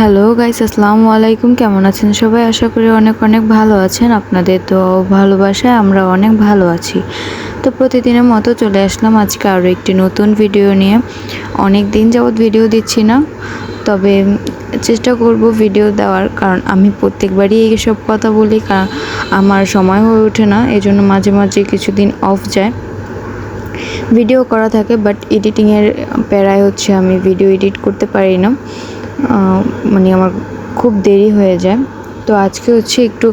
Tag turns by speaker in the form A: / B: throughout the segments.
A: Hello guys আসসালামু আলাইকুম। কেমন আছেন সবাই? আশা করি অনেক অনেক ভালো আছেন। আপনাদের তো ভালোবাসায় আমরা অনেক ভালো আছি। তো প্রতিদিনের মতো চলে আসলাম আজকে আরও একটি নতুন ভিডিও নিয়ে। অনেক দিন যাবৎ ভিডিও দিচ্ছি না, তবে চেষ্টা করব ভিডিও দেওয়ার। কারণ আমি প্রত্যেকবারই এইসব কথা বলি, কারণ আমার সময় হয়ে ওঠে না এই জন্য মাঝে মাঝে কিছুদিন অফ যায়। ভিডিও করা থাকে বাট এডিটিংয়ের প্যারায় হচ্ছে আমি ভিডিও এডিট করতে পারি না। মানে আমার খুব দেরি হয়ে যায়। তো আজকে হচ্ছে একটু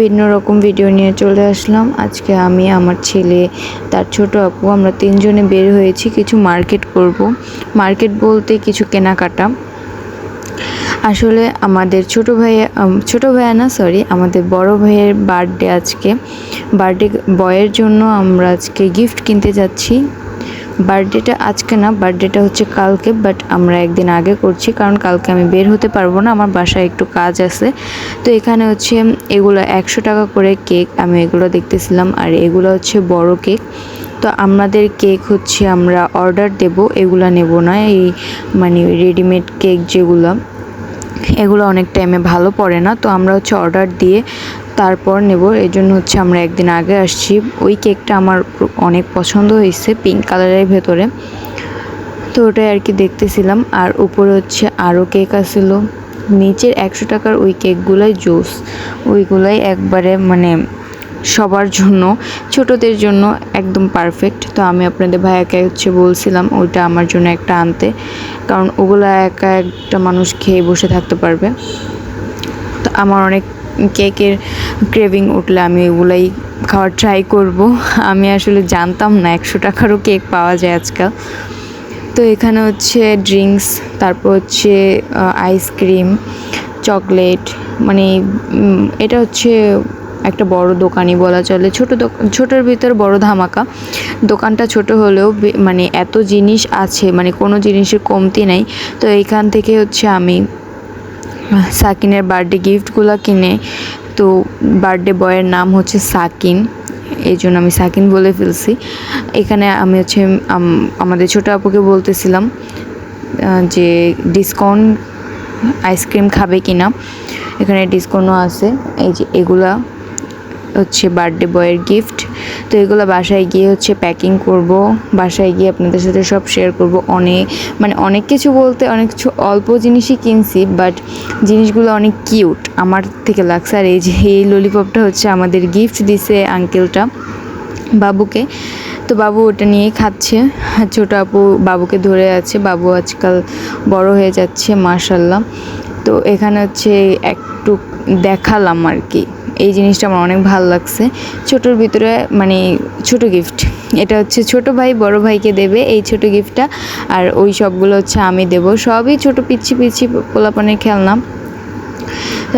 A: ভিন্ন রকম ভিডিও নিয়ে চলে আসলাম। আজকে আমি, আমার ছেলে, তার ছোট আপু, আমরা তিনজনে বের হয়েছি কিছু মার্কেট করব। মার্কেট বলতে কিছু কেনাকাটা। আসলে আমাদের ছোট ভাইয়া ছোট ভাইয়া না সরি আমাদের বড় ভাইয়ের বার্থডে আজকে। বার্থডে বয়ের জন্য আমরা আজকে গিফট কিনতে যাচ্ছি। বার্থডেটা আজকে না, বার্থডেটা হচ্ছে কালকে বাট আমরা একদিন আগে করছি, কারণ কালকে আমি বের হতে পারব না, আমার বাসায় একটু কাজ আছে। তো এখানে হচ্ছে এগুলো একশো টাকা করে কেক, আমি এগুলো দেখতেছিলাম, আর এগুলো হচ্ছে বড় কেক। তো আমাদের কেক হচ্ছে আমরা অর্ডার দেব, এগুলো নেব না, এই মানে রেডিমেড কেক যেগুলো, এগুলো অনেক টাইমে ভালো পড়ে না, তো আমরা হচ্ছে অর্ডার দিয়ে তারপর নেব। এই জন্য হচ্ছে আমরা একদিন আগে আসছি। ওই কেকটা আমার অনেক পছন্দ হয়েছে পিঙ্ক কালারের ভেতরে। তো ওটাই আর কি দেখতেছিলাম। আর উপরে হচ্ছে আরও কেক আসছিল নিচের একশো টাকার ওই কেকগুলাই জুস। ওইগুলাই একবারে মানে সবার জন্য, ছোটদের জন্য একদম পারফেক্ট তো আমি আপনাদের ভাইয়াকে হচ্ছে বলছিলাম, ওইটা আমার জন্য একটা আনতে। কারণ ওগুলো একা একটা মানুষ খেয়ে বসে থাকতে পারবে। তো আমার অনেক কেকের ক্রেভিং উঠলে আমি এগুলাই খাওয়ার ট্রাই করব। আমি আসলে জানতাম না একশো টাকারও কেক পাওয়া যায় আজকাল। তো এখানে হচ্ছে ড্রিঙ্কস তারপর হচ্ছে আইসক্রিম চকলেট মানে এটা হচ্ছে একটা বড় দোকানই বলা চলে। ছোট ছোটোর ভিতর বড় ধামাকা। দোকানটা ছোট হলেও মানে এত জিনিস আছে মানে কোনো জিনিসের কমতি নেই। তো এইখান থেকে হচ্ছে আমি সাকিনের বার্থডে গিফটগুলো কিনে, তো বার্থডে বয়ের নাম হচ্ছে সাকিন, এই জন্য আমি সাকিন বলে ফেলছি। এখানে আমি হচ্ছে আমাদের ছোটো আপুকে বলতেছিলাম যে ডিসকাউন্ট আইসক্রিম খাবে কি না এখানে ডিসকাউন্টও আছে, এই যে এগুলা হচ্ছে বার্থডে বয়ের গিফট। তো এগুলো বাসায় গিয়ে হচ্ছে প্যাকিং করব। বাসায় গিয়ে আপনাদের সাথে সব শেয়ার করব। অনেক মানে অনেক কিছু বলতে অনেক কিছু অল্প জিনিসই কিনছি বাট জিনিসগুলো অনেক কিউট আমার থেকে লাগছে। আর এই যে, এই ললিপপটা হচ্ছে আমাদের গিফট দিছে আঙ্কেলটা বাবুকে। তো বাবু ওটা নিয়েই খাচ্ছে। ছোট আপু বাবুকে ধরে আছে। বাবু আজকাল বড় হয়ে যাচ্ছে মার্শাল্লাহ তো এখানে হচ্ছে একটু দেখালাম আর কি। এই জিনিসটা আমার অনেক ভালো লাগছে। ছোটোর ভিতরে মানে ছোট গিফট এটা হচ্ছে ছোট ভাই, বড় ভাইকে দেবে এই ছোট গিফটটা আর ওই সবগুলো হচ্ছে আমি দেব। সবই ছোট পিচ্ছি পিচ্ছি পোলাপানের খেলনা।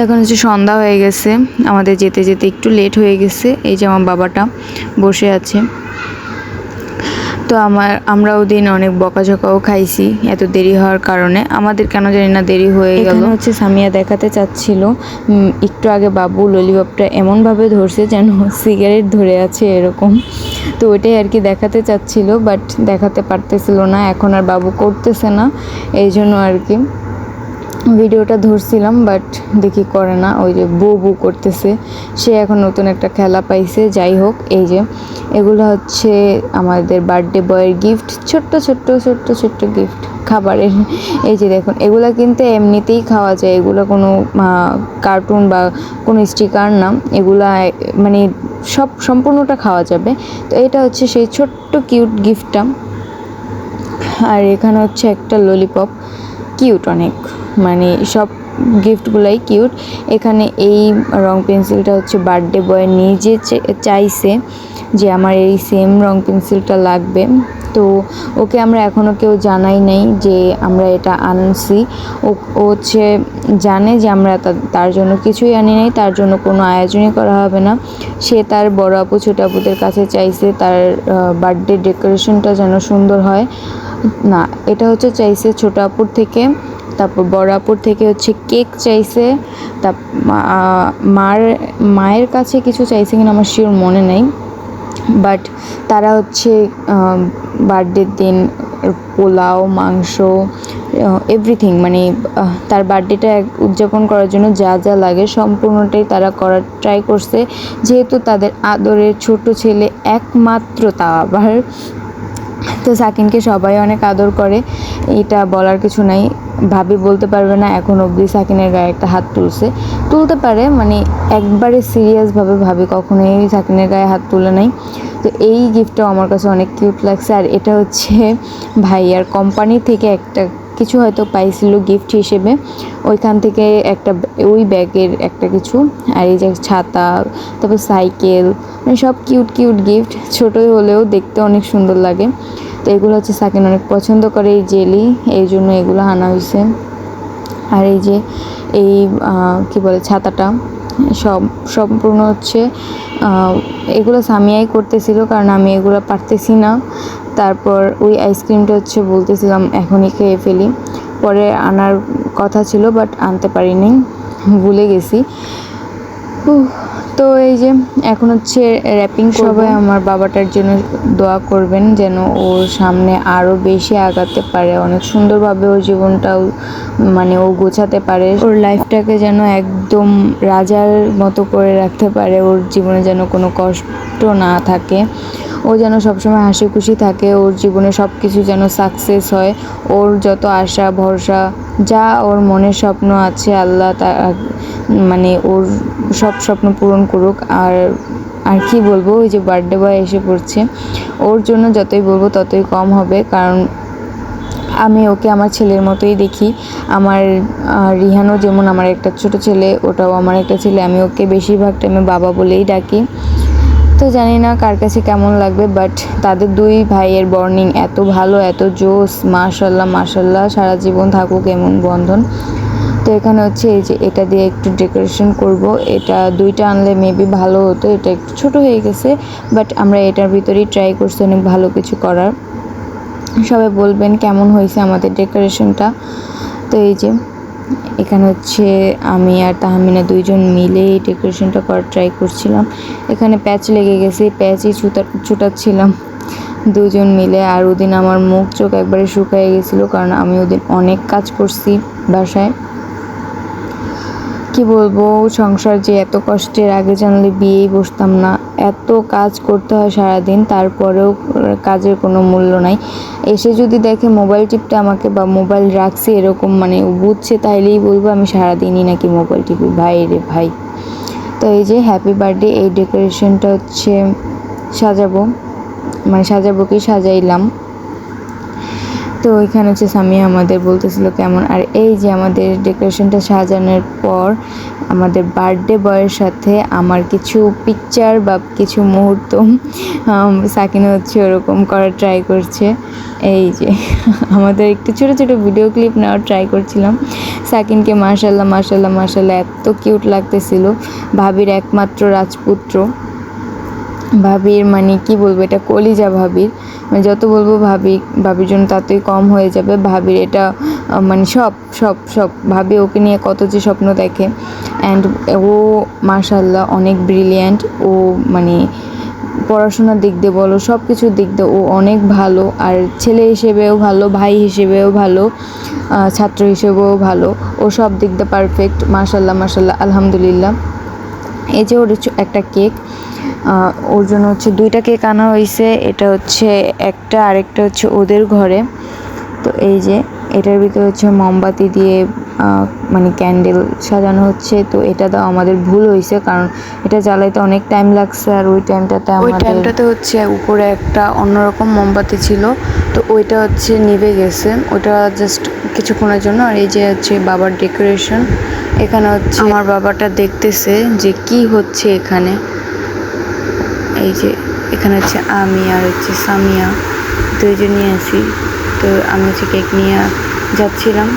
A: এখন হচ্ছে সন্ধ্যা হয়ে গেছে। আমাদের যেতে যেতে একটু লেট হয়ে গেছে। এই যে আমার বাবাটা বসে আছে। তো আমার আমরা ওদিন অনেক বকাঝকাও খাইছি, এত দেরি হওয়ার কারণে। আমাদের কেন জানি না দেরি হয়ে গেল। হচ্ছে সামিয়া দেখাতে চাচ্ছিল একটু আগে বাবু ললিপপটা এমনভাবে ধরছে যেন সিগারেট ধরে আছে এরকম। তো ওইটাই আর কি দেখাতে চাচ্ছিল বাট দেখাতে পারতেছিল না, এখন আর বাবু করতেছে না এই জন্য আর কি। ভিডিওটা ধরছিলাম বাট দেখি করে না। ওই যে বউ বউ করতেছে, সে এখন নতুন একটা খেলা পাইছে, যাই হোক, এই যে। এগুলো হচ্ছে আমাদের বার্থডে বয়ের গিফট ছোট্ট ছোট্ট ছোট্ট ছোট্ট গিফট খাবারের। এই যে দেখুন, এগুলো কিন্তু এমনিতেই খাওয়া যায়। এগুলো কোনো কার্টুন বা কোনো স্টিকার না। এগুলা মানে সব সম্পূর্ণটা খাওয়া যাবে। তো এটা হচ্ছে সেই ছোট্ট কিউট গিফটটা আর এখানে হচ্ছে একটা ললিপপ কিউট অনেক। মানে সব গিফটগুলাই কিউট এখানে এই রং পেন্সিলটা হচ্ছে বার্থডে বয় নিজে চাইছে যে আমার এই সেম রং পেন্সিলটা লাগবে। তো ওকে আমরা এখনও কেউ জানাই নাই যে আমরা এটা আনছি। ও হচ্ছে জানে যে আমরা তার জন্য কিছুই আনি নাই, তার জন্য কোনো আয়োজনই করা হবে না। সে তার বড় আপু, ছোট আপুদের কাছে চাইছে তার বার্থডে ডেকোরেশনটা যেন সুন্দর হয়। না, এটা হচ্ছে চাইছে ছোট আপুর থেকে, তারপর বড় আপুর থেকে হচ্ছে কেক চাইছে তা মার, মায়ের কাছে কিছু চাইছে কিনা আমার শিওর মনে নেই বাট তারা হচ্ছে বার্থডের দিন, পোলাও, মাংস এভরিথিং মানে তার বার্থডেটা উদযাপন করার জন্য যা যা লাগে সম্পূর্ণটাই তারা করার ট্রাই করছে, যেহেতু তাদের আদরের ছোট ছেলে একমাত্র তা আবার তো সাকিনকে সবাই অনেক আদর করে। এটা বলার কিছু নাই। ভাবি বলতে পারবে না, এখন অবধি সাকিনের গায়ে একটা হাত তুলছে। তুলতে পারে মানে একবারে সিরিয়াসভাবে ভাবি কখনোই সাকিনের গায়ে হাত তুলে নাই। তো এই গিফটটাও আমার কাছে অনেক কিউট লাগছে। আর এটা হচ্ছে ভাইয়ার কোম্পানি থেকে একটা কিছু হয়তো পাইছিল গিফট হিসেবে। ওইখান থেকে একটা ওই ব্যাগের একটা কিছু, আর এই যে ছাতা, তারপর সাইকেল মানে সব কিউট কিউট গিফট ছোটোই হলেও দেখতে অনেক সুন্দর লাগে। তো এগুলো হচ্ছে সাকিন অনেক পছন্দ করে, এই জেলি, এই জন্য এগুলো আনা হয়েছে। আর এই যে এই কি বলে, ছাতাটা, সব, সম্পূর্ণ হচ্ছে এগুলো সামিয়াই করতেছিল, কারণ আমি এগুলো পারতেছি না। তারপর ওই আইসক্রিমটা হচ্ছে বলতেছিলাম এখনই খেয়ে ফেলি। পরে আনার কথা ছিল বাট আনতে পারিনি ভুলে গেছি। তো এই যে এখন হচ্ছে র্যাপিং সবাই আমার বাবাটার জন্য দোয়া করবেন যেন ওর সামনে আরও বেশি আগাতে পারে অনেক সুন্দরভাবে ওর জীবনটাও মানে ও গোছাতে পারে। ওর লাইফটাকে যেন একদম রাজার মতো করে রাখতে পারে ওর জীবনে যেন কোনো কষ্ট না থাকে। ও যেন সবসময় হাসি খুশি থাকে, ওর জীবনে সব কিছু যেন সাকসেস হয়, ওর যত আশা, ভরসা, যা ওর মনের স্বপ্ন আছে, আল্লাহ তা মানে ওর সব স্বপ্ন পূরণ করুক। আর আর কি বলব, ওই যে বার্থডে বয় এসে পড়ছে, ওর জন্য যতই বলব ততই কম হবে। কারণ আমি ওকে আমার ছেলের মতোই দেখি। আমার রিহানও যেমন আমার একটা ছোট ছেলে, ওটাও আমার একটা ছেলে। আমি ওকে বেশিরভাগ টাইমে বাবা বলেই ডাকি। তো জানি না কার কাছে কেমন লাগবে বাট তাদের দুই ভাইয়ের বর্নিং এত ভালো, এত জোস। মাশাল্লাহ মাশাল্লাহ, সারা জীবন থাকুক এমন বন্ধন। তো এখানে হচ্ছে এই যে এটা দিয়ে একটু ডেকোরেশন করব। এটা দুইটা আনলে মেবি ভালো হতো, এটা একটু ছোট হয়ে গেছে বাট আমরা এটার ভিতরেই ট্রাই করছি অনেক ভালো কিছু করার। সবাই বলবেন কেমন হয়েছে আমাদের ডেকোরেশনটা তো এই যে এখানে হচ্ছে আমি আর তাহমিনা দুইজন মিলে এই ডেকোরেশনটা করার ট্রাই করছিলাম। এখানে প্যাচ লেগে গেছে প্যাচই ছুটা ছুটাচ্ছিলাম। দুজন মিলে আর ওদিন আমার মুখ চোখ একবারে শুকিয়ে গেছিল, কারণ আমি ওদিন অনেক কাজ করছি বাসায়। কি বলব, সংসার যে এত কষ্টের, আগে জানলে বিয়েই বসতাম না। এত কাজ করতে হয় সারাদিন, তারপরেও কাজের কোনো মূল্য নাই। এসে যদি দেখে মোবাইল টিপটা আমাকে বা মোবাইল রাখছে এরকম মানে বুঝছে, তাইলেই বলব আমি সারাদিনই নাকি মোবাইল টিপি। ভাই রে ভাই। তো এই যে হ্যাপি বার্থডে এই ডেকোরেশনটা হচ্ছে সাজাবো। মানে সাজাবো কি সাজাইলাম। তো ওইখানে হচ্ছে সামিয়া আমাদের বলতেছিল কেমন, আর এই যে আমাদের ডেকোরেশনটা সাজানোর পর আমাদের বার্থডে বয়ের সাথে আমার কিছু পিকচার বা কিছু মুহূর্ত সাকিনা হচ্ছে ওরকম করার ট্রাই করছে। এই যে আমাদের একটু ছোটো ছোটো ভিডিও ক্লিপ নেওয়ার ট্রাই করছিলাম। সাকিনকে মার্শাল্লাহ মার্শাল্লাহ মাশাল্লাহ এত কিউট লাগতেছিল। ভাবির একমাত্র রাজপুত্র। ভাবির মানে কি বলব, এটা কলিজা ভাবির। মানে যত বলব ভাবি, ভাবির জন্য ততই কম হয়ে যাবে। ভাবির এটা মানে সব সব সব। ভাবি ওকে নিয়ে কত যে স্বপ্ন দেখে। অ্যান্ড ও মার্শাল্লাহ অনেক ব্রিলিয়ান্ট ও মানে পড়াশোনার দিক দিয়ে বলো সব কিছুর দিক দিয়ে ও অনেক ভালো। আর ছেলে হিসেবেও ভালো, ভাই হিসেবেও ভালো ছাত্র হিসেবেও ভালো। ও সব দিক দিয়ে পারফেক্ট মার্শাল্লাহ মার্শাল্লাহ আলহামদুলিল্লাহ। এই যে ওর একটা কেক ওর জন্য হচ্ছে দুইটা কেক আনা হয়েছে এটা হচ্ছে একটা, আরেকটা হচ্ছে ওদের ঘরে। তো এই যে এটার ভিতরে হচ্ছে মোমবাতি দিয়ে মানে ক্যান্ডেল সাজানো হচ্ছে। তো এটা তো আমাদের ভুল হয়েছে কারণ এটা জ্বালাইতে অনেক টাইম লাগছে আর ওই টাইমটাতে
B: ওই টাইমটাতে হচ্ছে উপরে একটা অন্যরকম মোমবাতি ছিল। তো ওইটা হচ্ছে নিভে গেছে। ওটা জাস্ট কিছুক্ষণের জন্য আর এই যে হচ্ছে বাবার ডেকোরেশন এখানে হচ্ছে আমার বাবাটা দেখতেছে যে কি হচ্ছে এখানে। এই যে এখানে হচ্ছে আমি আর হচ্ছে সামিয়া দুইজনই আছি। তো আমি হচ্ছে কেক নিয়ে যাচ্ছিলাম।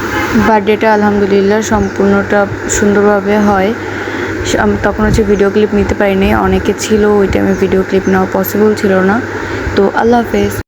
B: বার্থডেটা আলহামদুলিল্লাহ সম্পূর্ণটা সুন্দরভাবে হয়। তখন হচ্ছে ভিডিও ক্লিপ নিতে পারিনি। অনেকে ছিল, ওই টাইমে ভিডিও ক্লিপ নেওয়া পসিবল ছিল না। তো আল্লাহ হাফেজ।